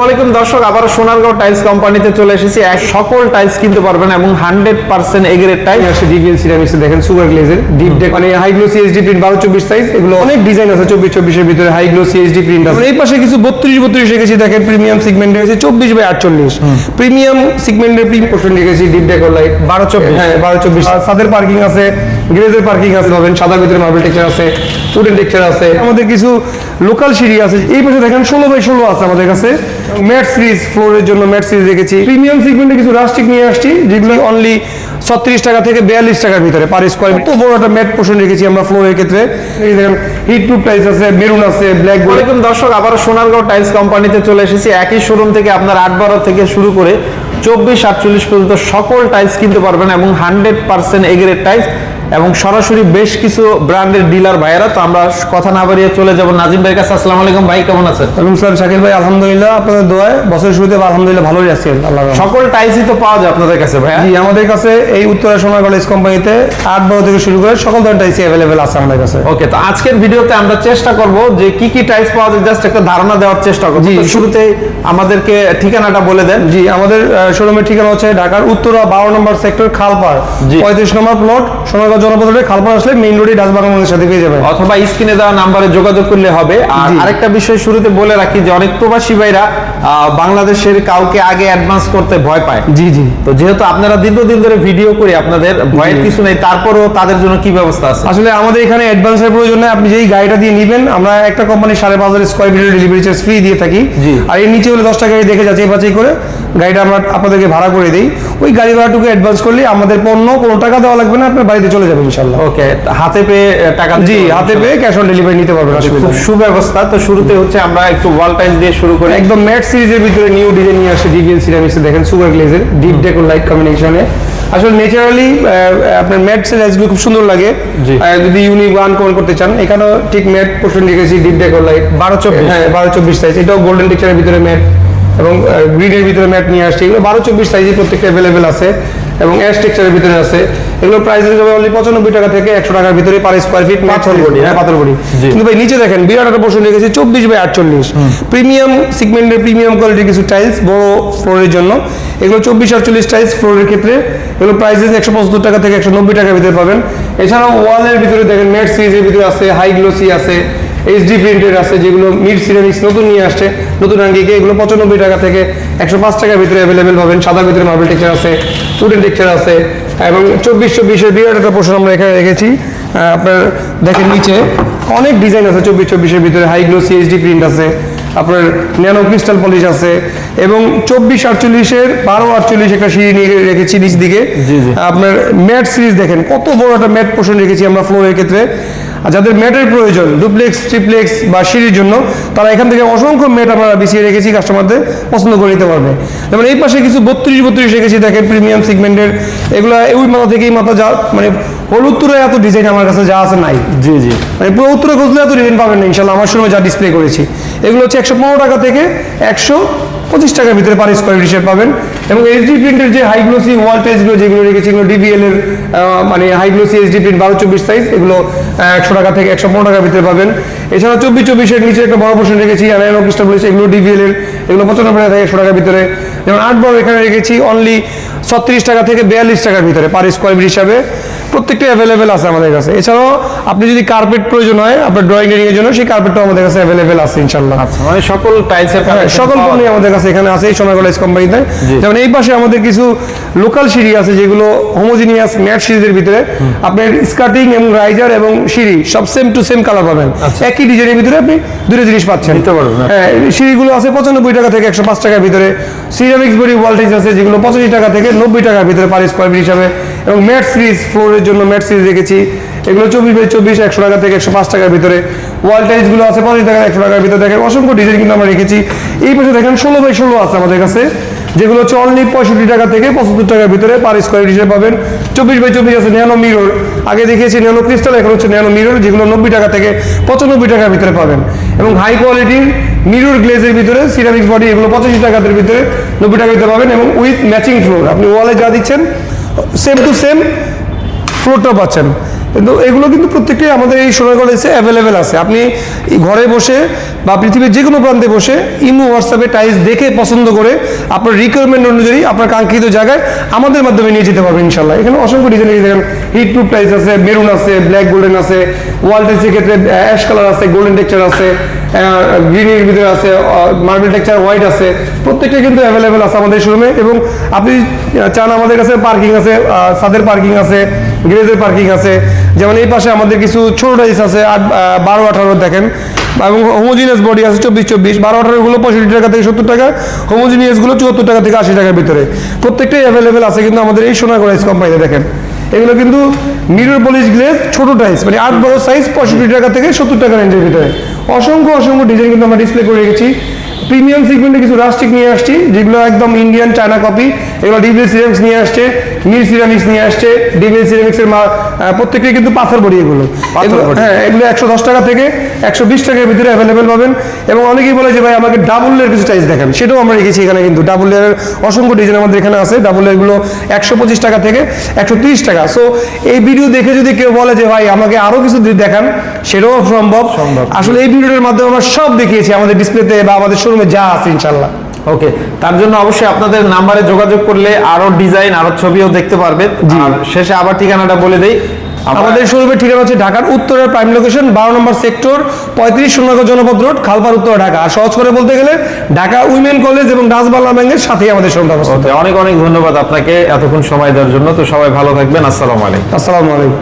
ওয়ালাইকুম দর্শক আবার সোনারগাঁও টাইলস কোম্পানিতে চলে এসেছি। এক সকল টাইলস কিনতে পারবেন এবং hundred percent A grade ceramics দেখেন সুগার গ্লেজের ডিপ ডেক মানে হাই গ্লো সিএসডি প্রিন্ট বারো চব্বিশ সাইজ এগুলো অনেক ডিজাইন আছে চব্বিশ চব্বিশের ভিতরে হাই গ্লো সিএসডি প্রিন্ট আছে। এই পাশে কিছু বত্রিশ বত্রিশ রেখেছি দেখেন প্রিমিয়াম সিগমেন্টে আছে চব্বিশ বাই আটচল্লিশ। প্রিমিয়াম সিগমেন্টের প্রিমিয়াম পোর্শন রেখেছি ডিপ ডেক লাইট বারো চব্বিশ। হ্যাঁ বারো চব্বিশ। সাদের পার্কিং আছে গ্রেজের পার্কিং আছে পাবেন সাদা ভিতরে মার্বেল টেক্সচার আছে। উডেন টেক্সচার আছে। আমাদের কিছু লোকাল সিঁড়ি আছে। এই পাশে দেখেন ষোলো বাই ষোলো আছে আমাদের কাছে। ম্যাট সিরিজ ফ্লোরের জন্য ম্যাট সিরিজ রেখেছি। প্রিমিয়াম সিগমেন্টে কিছু রাস্টিক নিয়ে আসছি, যেগুলো অনলি ছত্রিশ টাকা থেকে বিয়াল্লিশ টাকার ভিতরে পার স্কোয়ার তো বড় একটা ম্যাট পোর্শন রেখেছি আমরা ফ্লোরের ক্ষেত্রে। এই দেখেন হিট টাইলস আছে মেরুন আছে ব্ল্যাক বোর্ড ওয়ালাইকুম দর্শক আবার সোনারগাঁও টাইলস কোম্পানিতে চলে এসেছি। একই শোরুম থেকে আপনার আট বারো থেকে শুরু করে চব্বিশ আটচল্লিশ পর্যন্ত সকল টাইলস কিনতে পারবেন এবং হান্ড্রেড পার্সেন্ট এগ্রেড টাইলস এবং সরাসরি বেশ কিছু ব্র্যান্ডের ডিলার ভাইয়েরা তো আমরা কথা না বাড়িয়ে চলে যাব। নাজিম ভাইয়ের কাছে আসসালামু আলাইকুম ভাই কেমন আছেন? এবং স্যার শাকিল ভাই আলহামদুলিল্লাহ আপনাদের দোয়ায় বছরের শুরুতে আলহামদুলিল্লাহ ভালোই আছি আল্লাহ সকল টাইলসই তো পাওয়া যায় আপনাদের কাছে ভাইয়া? জি আমাদের কাছে এই উত্তরা সোনার কলেজ কোম্পানিতে আট বারো থেকে শুরু করে সকল ধরনের টাইসি অ্যাভেলেবেল আছে আমাদের কাছে। ওকে তো আজকের ভিডিওতে আমরা চেষ্টা করব যে কি কি টাইলস পাওয়া যায় জাস্ট একটা ধারণা দেওয়ার চেষ্টা করব। জি। শুরুতে আমাদেরকে ঠিকানাটা বলে দেন। জি আমাদের শোরুমের ঠিকানা হচ্ছে ঢাকার উত্তরা বারো নম্বর সেক্টর খালপাড়। পঁয়ত্রিশ নম্বর প্লট সোনারগাঁও জনপদ রোডে খালপাড় আসলে মেইন রোডে ডাসবাগান মন্দিরের সাথে পেয়ে যাবেন। অথবা স্ক্রিনে দেওয়া নাম্বারে যোগাযোগ করলে হবে। আর আরেকটা বিষয় শুরুতে বলে রাখি যে অনেক প্রবাসী ভাইরা বাংলাদেশের কাউকে আগে অ্যাডভান্স করতে ভয় পায়। জি জি। তো যেহেতু আপনারা দীর্ঘদিন ধরে ভিডিও করে আপনাদের ভয়ের কিছু নেই তারপরেও তাদের জন্য কি ব্যবস্থা আছে? আসলে আমাদের এখানে অ্যাডভান্সের প্রয়োজন নেই আপনি যেই গাড়িটা দিয়ে নেবেন আমরা একটা কোম্পানি সাড়ে পাঁচ হাজার স্কোয়ার ফিটের ডেলিভারি চার্জ ফ্রি দিয়ে থাকি। আর এর নিচে হলে দশটা গাড়ি দেখে যাচাই বাছাই করে গাড়িটা আমরা আপনাদেরকে ভাড়া করে দিই। ওই গাড়ি ভাড়াটুকু অ্যাডভান্স করলে আমাদের পণ্য কোনো টাকা দেওয়া লাগবে না আপনার বাড়িতে চলে যাবে ইনশাল্লাহ ওকে হাতে পেয়ে টাকা জি হাতে পেয়ে ক্যাশ অন ডেলিভারি নিতে পারবেন সুব্যবস্থা। তো শুরুতে হচ্ছে আমরা একটু ওয়াল টাইলস দিয়ে শুরু করি। একদম ম্যাট সিরিজের ভিতরে নিউ ডিজাইন নিয়ে আসছে ডিভিএল সিরামিক্সে দেখেন সুগার গ্লেজের ডিপ ডেকোর লাইট কম্বিনেশনে আসলে ন্যাচারালি আপনার ম্যাট সেলাইজগুলো খুব সুন্দর লাগে। যদি ইউনিক ওয়ান কোন করতে চান এখানেও ঠিক ম্যাট পোর্শন রেখেছি ডিপ ডেকোর লাইট বারো চব্বিশ। হ্যাঁ বারো চব্বিশ সাইজ এটাও গোল্ডেন টেক্সচারের ভিতরে ম্যাট এবং গ্রিডের ভিতরে ম্যাট নিয়ে আসছে। এগুলো বারো চব্বিশ সাইজে প্রত্যেকটা অ্যাভেলেবেল আছে এবং অ্যাশ টেক্সচারের ভিতরে আছে। এগুলো প্রাইস যাবে অনলি পঁচানব্বই টাকা থেকে একশো টাকার ভিতরে পার স্কোয়ার ফিট পাথর বডি, হ্যাঁ? হ্যাঁ। পাথর বডি। কিন্তু ভাই নিচে দেখেন বিরাট একটা পোর্শন রেখেছি চব্বিশ বাই আটচল্লিশ। প্রিমিয়াম সিগমেন্টের প্রিমিয়াম কোয়ালিটির কিছু টাইলস বড় ফ্লোরের জন্য। এগুলো চব্বিশ আটচল্লিশ টাইলস ফ্লোরের ক্ষেত্রে। এগুলো প্রাইসেস একশো পঁচাত্তর টাকা থেকে একশো নব্বই টাকার ভিতরে পাবেন। এছাড়াও ওয়ালের ভিতরে দেখেন নেট সিরিজের ভিতরে আছে হাই গ্লোসি আছে। এইচডি প্রিন্টের আছে, যেগুলো মিড সিরামিক্স নতুন নিয়ে আসছে, নতুন আঙ্গিকে, এগুলো পঁচানব্বই টাকা থেকে একশো পাঁচ টাকার ভিতরে অ্যাভেলেবেল পাবেন। সাদার ভিতরে মার্বেল টেক্সচার আছে উডেন টেক্সচার আছে, এবং চব্বিশ চব্বিশের বিরাট একটা পোশাক আমরা এখানে রেখেছি। আপনার দেখেন নিচে অনেক ডিজাইন আছে চব্বিশ চব্বিশের ভিতরে হাই গ্লো প্রিন্ট আছে। আপনার ন্যানো ক্রিস্টাল পলিশ আছে এবং চব্বিশ আটচল্লিশের বারো আটচল্লিশ একটা সিঁড়ি নিয়ে রেখেছি নিচ দিকে। আপনার ম্যাট সিরিজ দেখেন কত বড় একটা ম্যাট পোর্শন রেখেছি আমরা ফ্লোরের ক্ষেত্রে। আর যাদের ম্যাটের প্রয়োজন ডুপ্লেক্স ট্রিপ্লেক্স বা সিঁড়ির জন্য তারা এখান থেকে অসংখ্য ম্যাট আমরা বিছিয়ে রেখেছি কাস্টমারদের পছন্দ করে নিতে পারবে। যেমন এই পাশে কিছু বত্রিশ বত্রিশ রেখেছি দেখেন প্রিমিয়াম সিগমেন্টের এগুলো ওই মাথা থেকেই মাথা যা মানে হলুদ তুরে এত ডিজাইন আমার কাছে যা আছে নাই। জি জি। মানে পুরো উত্তরে খুঁজলে এত ডিজাইন পাবেন না ইনশাল্লাহ আমার সময় যা ডিসপ্লে করেছি। এগুলো হচ্ছে একশো পনেরো টাকা থেকে একশো পঁচিশ টাকার ভিতরে পার স্কোয়ার ফিট হিসেবে পাবেন। এবং এইচডি প্রিন্টের যে হাইগ্লোসি ওয়াল টেজগুলো যেগুলো রেখেছি, এগুলো ডিবিএল এর মানে হাইগ্লোসি এইচডি প্রিন্ট বারো চব্বিশ সাইজ এগুলো একশো টাকা থেকে একশো পনেরো টাকার ভিতরে পাবেন। এছাড়া চব্বিশ চব্বিশের নিচে একটা বড় পোর্শন রেখেছি আর এনো বলেছি, এগুলো ডিবিএল এর, এগুলো পঁচানব্বই টাকা থেকে একশো টাকার ভিতরে। যেমন আট বড় এখানে রেখেছি অনলি ছত্রিশ টাকা থেকে বিয়াল্লিশ টাকার ভিতরে পার স্কোয়ার ফিট হিসাবে। প্রত্যেকটা অ্যাভেলেবেল আছে আমাদের কাছে। এছাড়াও আপনি যদি কার্পেট প্রয়োজন হয় আপনার ড্রয়িং এর জন্য সেই কার্পেটটাও আমাদের কাছে অ্যাভেলেবেল আছে ইনশাল্লাহ আচ্ছা মানে সকল টাইলসের হ্যাঁ, সকল পণ্যই আমাদের কাছে এখানে আছে এই সোনা কলেজ কোম্পানিতে যেমন এই পাশে আমাদের কিছু লোকাল সিঁড়ি আছে যেগুলো হোমোজিনিয়াস ম্যাট সিরিজের ভিতরে। আপনার স্কার্টিং এবং রাইজার এবং সিঁড়ি সব সেম টু সেম কালার পাবেন। একই ডিজাইনের ভিতরে আপনি দুটো জিনিস পাচ্ছেন। নিতে পারবেন, হ্যাঁ। হ্যাঁ এই সিঁড়িগুলো আছে পঁচানব্বই টাকা থেকে একশো পাঁচ টাকার ভিতরে। সিরামিক্স বডি ওয়ালটেজ আছে যেগুলো পঁচাশি টাকা থেকে নব্বই টাকার ভিতরে পার স্কোয়ার ফিট হিসাবে এবং ম্যাট সিরিজ ফ্লোরের জন্য ম্যাট সিরিজ রেখেছি। এগুলো চব্বিশ বাই চব্বিশ একশো টাকা থেকে একশো পাঁচ টাকার ভিতরে। ওয়াল টাইলসগুলো আছে পঁচাশি টাকা, একশো টাকার ভিতরে। দেখেন অসংখ্য ডিজাইন কিন্তু আমরা রেখেছি। এই পাশে দেখেন ষোলো বাই ষোলো আছে আমাদের কাছে, যেগুলো হচ্ছে অনলি পঁয়ষট্টি টাকা থেকে পঁচাত্তর টাকার ভিতরে পার স্কোয়ার হিসেবে পাবেন। চব্বিশ বাই চব্বিশ আছে ন্যানো মিরর। আগে দেখিয়েছি ন্যানো ক্রিস্টাল, এখন হচ্ছে ন্যানো মিরর, যেগুলো নব্বই টাকা থেকে পঁচানব্বই টাকার ভিতরে পাবেন। এবং হাই কোয়ালিটির মিরর গ্লেজের ভিতরে সিরামিক্স বডি এগুলো পঁচাশি টাকার ভিতরে, নব্বই টাকার ভিতরে পাবেন। এবং উইথ ম্যাচিং ফ্লোর আপনি ওয়ালে যা দিচ্ছেন সেম টু সেম ফ্লোরটা পাচ্ছেন। কিন্তু এগুলো কিন্তু প্রত্যেকটাই আমাদের এই সোনার কলেজে অ্যাভেলেবেল আছে। আপনি ঘরে বসে বা পৃথিবীর যে কোনো প্রান্তে বসে ইমো, হোয়াটসঅ্যাপে টাইলস দেখে পছন্দ করে আপনার রিকোয়ারমেন্ট অনুযায়ী আপনার কাঙ্ক্ষিত জায়গায় আমাদের মাধ্যমে নিয়ে যেতে পারবেন ইনশাল্লাহ এখানে অসংখ্য ডিজাইন দেখেন হিট প্রুফ টাইলস আছে মেরুন আছে ব্ল্যাক গোল্ডেন আছে ওয়াল টাইলসের ক্ষেত্রে অ্যাশ কালার আছে গোল্ডেন টেক্সচার আছে। গ্রিনের ভিতরে আছে মার্বেল টেক্সচার হোয়াইট আছে, প্রত্যেকটা কিন্তু অ্যাভেলেবেল আছে আমাদের শোরুমে এবং আপনি চান আমাদের কাছে পার্কিং আছে সাদের পার্কিং আছে গ্রেজের পার্কিং আছে, যেমন এই পাশে আমাদের কিছু ছোট টাইলস আছে, আট বারো, আঠারো দেখেন, এবং হোমোজিনিয়াস বডি আছে চব্বিশ চব্বিশ, বারো, আঠারো গুলো পঁয়ষট্টি টাকা থেকে সত্তর টাকা হোমোজিনিয়াসগুলো চুয়াত্তর টাকা থেকে আশি টাকার ভিতরে, প্রত্যেকটাই অ্যাভেলেবেল আছে কিন্তু আমাদের এই সোনাগড় কোম্পানিতে দেখেন, এগুলো কিন্তু মিরর পলিশ গ্লেজ ছোট টাইস মানে আট বড় সাইজ পঁয়ষট্টি টাকা থেকে সত্তর টাকা রেঞ্জের ভিতরে। অসংখ্য অসংখ্য ডিজাইন কিন্তু আমরা ডিসপ্লে করে রেখেছি। প্রিমিয়াম সিগমেন্টে কিছু রাস্টিক নিয়ে আসছি, যেগুলো একদম ইন্ডিয়ান চায়না কপি এগুলো ডিবিএল সিরামিক্স নিয়ে আসছে মির সিরামিক্স নিয়ে আসছে ডিবিএল সিরামিক্সের প্রত্যেকটি কিন্তু পাথর বড়ি এগুলো। হ্যাঁ এগুলো একশো দশ টাকা থেকে একশো বিশ টাকার ভিতরে অ্যাভেলেবেল পাবেন। এবং অনেকেই বলে যে ভাই আমাকে ডাবল লেয়ার কিছু টাইস দেখেন। সেটাও আমরা রেখেছি এখানে কিন্তু। ডাবল লেয়ারের অসংখ্য ডিজাইন আমাদের এখানে আছে। ডাবল লেয়ারগুলো একশো পঁচিশ টাকা থেকে একশো তিরিশ টাকা। সো এই ভিডিও দেখে যদি কেউ বলে যে ভাই আমাকে আরও কিছু দেখান সেটাও সম্ভব। সম্ভব। আসলে এই ভিডিওটার মাধ্যমে আমরা সব দেখিয়েছি আমাদের ডিসপ্লেতে বা আমাদের শোরুমে যা আছে ইনশাল্লাহ ওকে তার জন্য অবশ্যই আপনাদের নাম্বারে যোগাযোগ করলে আরও ডিজাইন আরও ছবিও দেখতে পারবেন আর শেষে আবার ঠিকানাটা বলে দেই। আমাদের শোরুমের ঠিকানা হচ্ছে ঢাকার উত্তরের প্রাইম লোকেশন বারো নম্বর সেক্টর পঁয়ত্রিশ শূন্যগর জনপদ রোড খালপার উত্তর ঢাকা। আর সহজ করে বলতে গেলে ঢাকা উইমেন কলেজ এবং ডাসবাল্লা ব্যাংকের সাথেই আমাদের শোরুমটা অবস্থিত। অনেক অনেক ধন্যবাদ আপনাকে এতক্ষণ সময় দেওয়ার জন্য। তো সবাই ভালো থাকবেন। আসসালামু আলাইকুম। আসসালামু আলাইকুম।